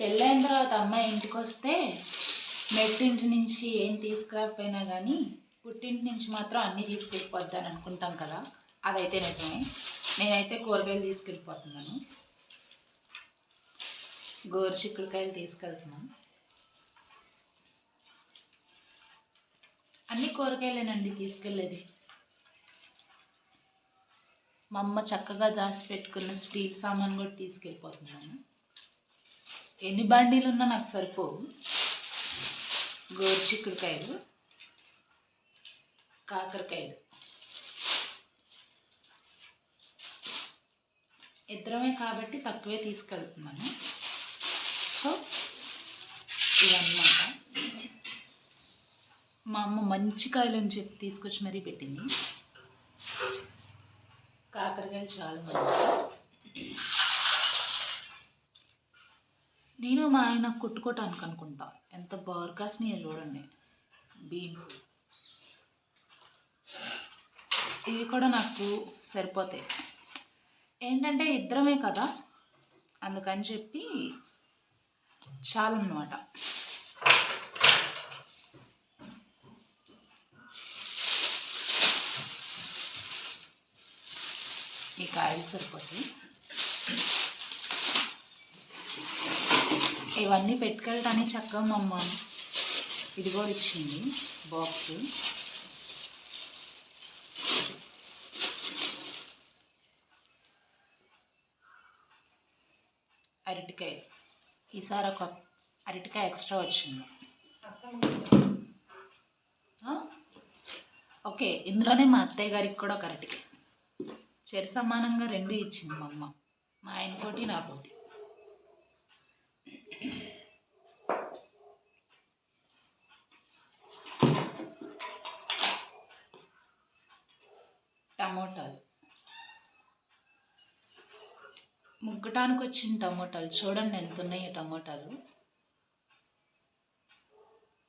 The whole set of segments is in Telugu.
పెళ్ళైన తర్వాత అమ్మాయి ఇంటికి వస్తే మెట్టింటి నుంచి ఏం తీసుకురాకపోయినా కానీ పుట్టింటి నుంచి మాత్రం అన్నీ తీసుకెళ్ళిపోద్దని అనుకుంటాం కదా. అదైతే నిజమే. నేనైతే కూరగాయలు తీసుకెళ్ళిపోతున్నాను. గోరు చిక్కుడుకాయలు తీసుకెళ్తున్నాను. అన్ని కూరగాయలేనండి తీసుకెళ్ళేది. మా అమ్మ చక్కగా దాచిపెట్టుకున్న స్టీల్ సామాన్ కూడా తీసుకెళ్ళిపోతున్నాను. ఎన్ని బండీలు ఉన్నా నాకు సరిపోవు. గోరు చిక్కుడుకాయలు కాకరకాయలు. ఇద్దరమే కాబట్టి తక్కువే తీసుకెళ్తున్నాను. సో ఇవన్నమాట మా అమ్మ మంచి కాయలు అని చెప్పి తీసుకొచ్చి మరీ పెట్టింది. కాకరకాయలు చాలా మంచి నేను మా ఆయన కుట్టుకోవటానికి అనుకుంటా ఎంత బార్కాస్నియో చూడండి. బీన్స్. ఇవి కూడా నాకు సరిపోతాయి. ఏంటంటే ఇద్దరమే కదా? అందుకని చెప్పి చాలన్నమాట. ఈ కాయలు సరిపోతాయి. ఇవన్నీ పెట్టుకెళ్ళటానికి చక్కగా మా అమ్మ ఇది కూడా ఇచ్చింది బాక్స్. అరటికాయ. ఈసారి ఒక అరటికాయ ఎక్స్ట్రా వచ్చింది. ఓకే ఇందులోనే మా అత్తయ్య గారికి కూడా ఒక అరటికాయ. చెరి సమానంగా రెండు ఇచ్చింది మా అమ్మ. మా ఆయనకోటి నాకోటి టమోటాలు. ముగ్గటానికి వచ్చిన టమోటాలు. చూడండి ఎంత ఉన్నాయి టమోటాలు.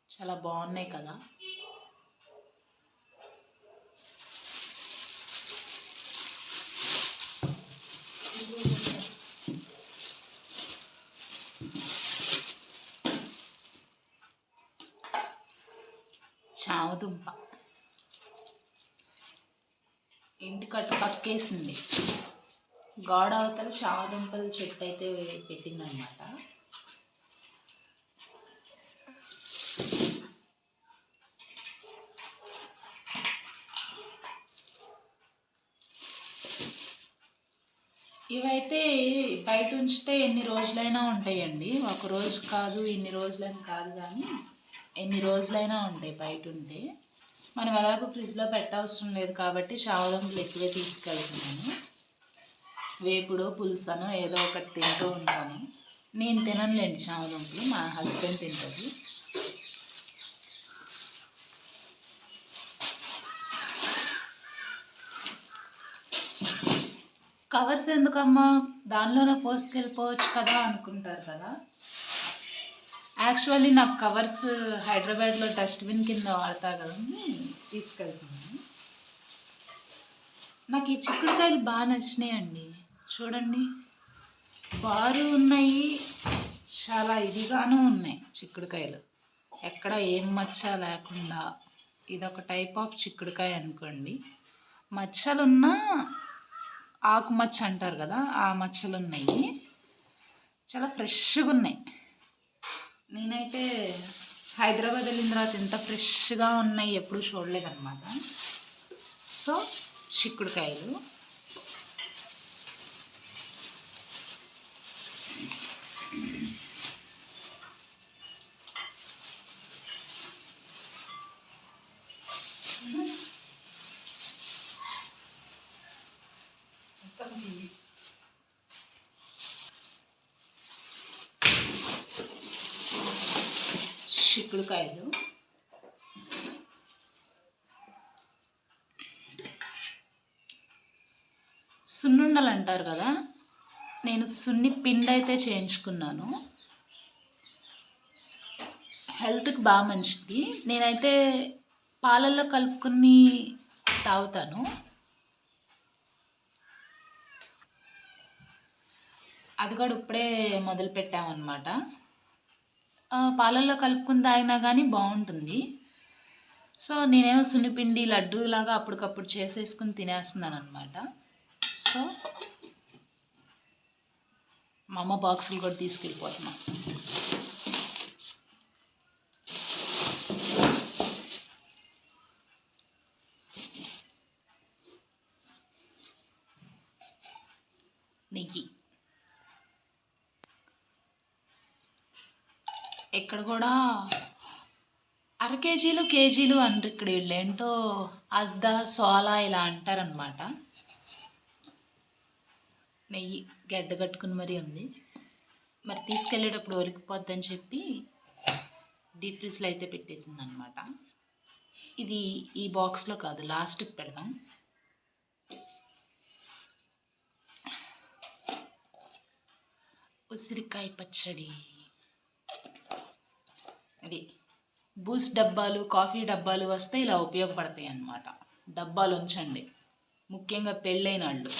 చాలా బాగున్నాయి కదా. చామదుంప ఇంటి కట్టు పక్కేసింది. గోడ అవతల చామదుంపల చెట్టు అయితే పెట్టిందనమాట ఇవైతే బయట ఉంచితే ఎన్ని రోజులైనా ఉంటాయండి. ఒక రోజు కాదు ఇన్ని రోజులని కాదు కానీ ఎన్ని రోజులైనా ఉంటాయి బయట ఉంటే మనం ఎలాగో ఫ్రిడ్జ్లో పెట్టవసరం లేదు కాబట్టి షావదంపులు ఎక్కువే తీసుకెళ్తున్నాను. వేపుడు పులుసను ఏదో ఒకటి తింటూ ఉంటాను. నేను తిననులేండి షావదంపులు మా హస్బెండ్ తింటుంది. కవర్స్ ఎందుకమ్మా? దానిలోనే పోసుకెళ్ళిపోవచ్చు కదా అనుకుంటారు కదా. యాక్చువల్లీ నాకు కవర్స్ హైదరాబాద్లో డస్ట్బిన్ కింద వాడతా కదా అని తీసుకెళ్తున్నాను నాకు ఈ చిక్కుడుకాయలు బాగా నచ్చినాయండి. చూడండి. బారు ఉన్నాయి చాలా ఇదిగాను ఉన్నాయి చిక్కుడుకాయలు. ఎక్కడ ఏం మచ్చ లేకుండా ఇదొక టైప్ ఆఫ్ చిక్కుడుకాయ అనుకోండి. మచ్చలున్నా ఆకు మచ్చ అంటారు కదా ఆ మచ్చలు ఉన్నాయి చాలా ఫ్రెష్గా ఉన్నాయి. నేనైతే హైదరాబాద్ వెళ్ళిన తర్వాత ఇంత ఫ్రెష్గా ఉన్నాయి ఎప్పుడు చూడలేదన్నమాట. సో చిక్కుడుకాయలు. చిక్కుడుకాయలు సున్నుండలు అంటారు కదా నేను సున్ని పిండి అయితే చేయించుకున్నాను. హెల్త్కి బాగా మంచిది. నేనైతే పాలల్లో కలుపుకుని తాగుతాను. అది కూడా ఇప్పుడే మొదలు పెట్టామన్నమాట పాలల్లో కలుపుకుని తాగినా కానీ బాగుంటుంది సో నేనేమో సున్నిపిండి లడ్డు లాగా అప్పటికప్పుడు చేసేసుకుని తినేస్తున్నాను అనమాట సో మా అమ్మ బాక్సులు కూడా తీసుకెళ్ళిపోతున్నాం నెయ్యి ఇక్కడ కూడా? అర కేజీలు కేజీలు అంటారు ఇక్కడ వీళ్ళు. ఏంటో అద్ద సోలా ఇలా అంటారనమాట నెయ్యి గడ్డ కట్టుకుని మరీ ఉంది. మరి తీసుకెళ్ళేటప్పుడు ఒలికిపోద్దని చెప్పి డీప్ ఫ్రిజ్లో అయితే పెట్టేసింది అనమాట ఇది ఈ బాక్స్లో కాదు లాస్ట్కి పెడదాం. ఉసిరికాయ పచ్చడి. అది. బూస్ట్ డబ్బాలు కాఫీ డబ్బాలు వస్తే ఇలా ఉపయోగపడతాయి అన్నమాట డబ్బాలు ఉంచండి. ముఖ్యంగా పెళ్ళైన వాళ్ళు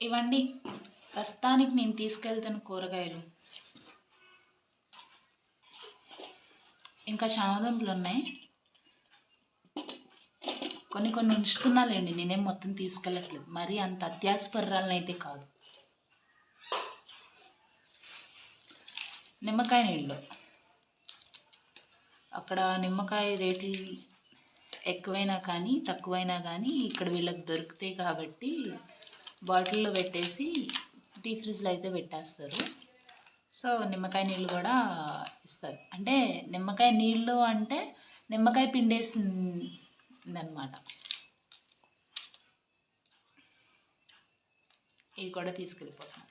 ఇవ్వండి. ప్రస్తుతానికి నేను తీసుకెళ్తున్న కూరగాయలు. ఇంకా చామదుంపలు ఉన్నాయి. కొన్ని కొన్ని ఉంచుతున్నాలేండి. నేనేం మొత్తం తీసుకెళ్ళట్లేదు. మరీ అంత అత్యాసపర్రాలను అయితే కాదు. నిమ్మకాయ నీళ్ళు. అక్కడ నిమ్మకాయ రేట్లు ఎక్కువైనా కానీ తక్కువైనా కానీ ఇక్కడ వీళ్ళకి దొరుకుతాయి కాబట్టి బాటిల్లో పెట్టేసి డీ ఫ్రిడ్జ్లో అయితే పెట్టేస్తారు. సో నిమ్మకాయ నీళ్ళు కూడా ఇస్తారు. అంటే నిమ్మకాయ నీళ్ళు అంటే నిమ్మకాయ పిండేసిందనమాట. ఇవి కూడా తీసుకెళ్ళిపోతాం.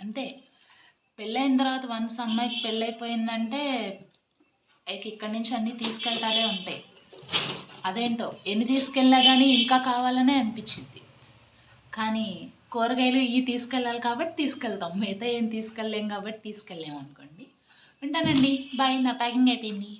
అంతే. పెళ్ళైన తర్వాత వన్స్ అమ్మాయికి పెళ్ళైపోయిందంటే ఇక ఇక్కడి నుంచి అన్నీ తీసుకెళ్తానే ఉంటాయి. అదేంటో ఎన్ని తీసుకెళ్ళినా కానీ ఇంకా కావాలనే అనిపించింది. కానీ కూరగాయలు ఇవి తీసుకెళ్ళాలి కాబట్టి తీసుకెళ్తాం. మిగతా ఏం తీసుకెళ్ళలేం కాబట్టి తీసుకెళ్ళాము అనుకోండి. ఉంటానండి. బాయ్. నా ప్యాకింగ్ అయిపోయింది.